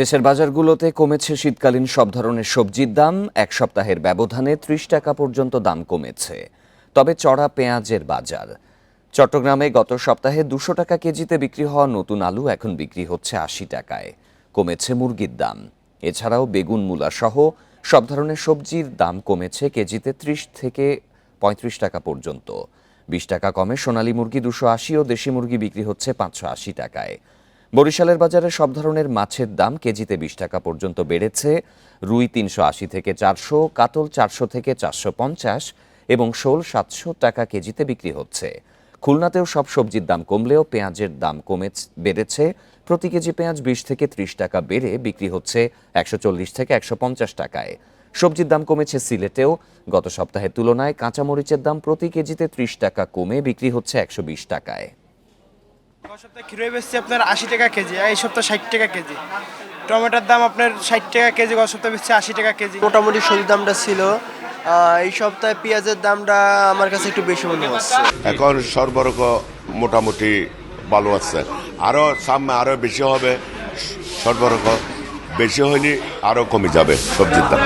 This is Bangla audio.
দেশের বাজারগুলোতে কমেছে শীতকালীন সব ধরনের সবজির দাম। এক সপ্তাহের ব্যবধানে ত্রিশ টাকা পর্যন্ত দাম কমেছে। তবে চড়া পেঁয়াজের বাজার। চট্টগ্রামে গত সপ্তাহে দুশো টাকা কেজিতে বিক্রি হওয়া নতুন আলু এখন বিক্রি হচ্ছে আশি টাকায়। কমেছে মুরগির দাম। এছাড়াও বেগুন, মূলা সহ সব ধরনের সবজির দাম কমেছে কেজিতে ত্রিশ থেকে পঁয়ত্রিশ টাকা পর্যন্ত। বিশ টাকা কমে সোনালী মুরগি দুশো আশি ও দেশি মুরগি বিক্রি হচ্ছে পাঁচশো আশি টাকায়। বরিশালের বাজারে সব ধরনের মাছের দাম কেজিতে বিশ টাকা পর্যন্ত বেড়েছে। রুই তিনশো আশি থেকে চারশো, কাতল চারশো থেকে চারশো পঞ্চাশ এবং শোল সাতশো টাকা কেজিতে বিক্রি হচ্ছে। খুলনাতেও সব সবজির দাম কমলেও পেঁয়াজের দাম কমে বেড়েছে। প্রতি কেজি পেঁয়াজ বিশ থেকে ত্রিশ টাকা বেড়ে বিক্রি হচ্ছে একশো চল্লিশ থেকে একশো পঞ্চাশ টাকায়। সবজির দাম কমেছে সিলেটেও। গত সপ্তাহের তুলনায় কাঁচামরিচের দাম প্রতি কেজিতে ত্রিশ টাকা কমে বিক্রি হচ্ছে একশো বিশ টাকায়। গত সপ্তাহে খিরোই বেচছি আপনার আশি টাকা কেজি এই সপ্তাহে ষাট টাকা কেজি। টমেটোর দাম আপনার ষাট টাকা কেজি গত সপ্তাহে বেচছি আশি টাকা কেজি। মোটামুটি সবজির দামটা ছিল এই সপ্তাহে পেঁয়াজের দামটা আমার কাছে একটু বেশি মনে হচ্ছে। এখন সরবরাহ মোটামুটি ভালো আছে। আরও সামনে আরও বেশি হবে সরবরাহ বেশি হলে আরও কমে যাবে সবজির দাম।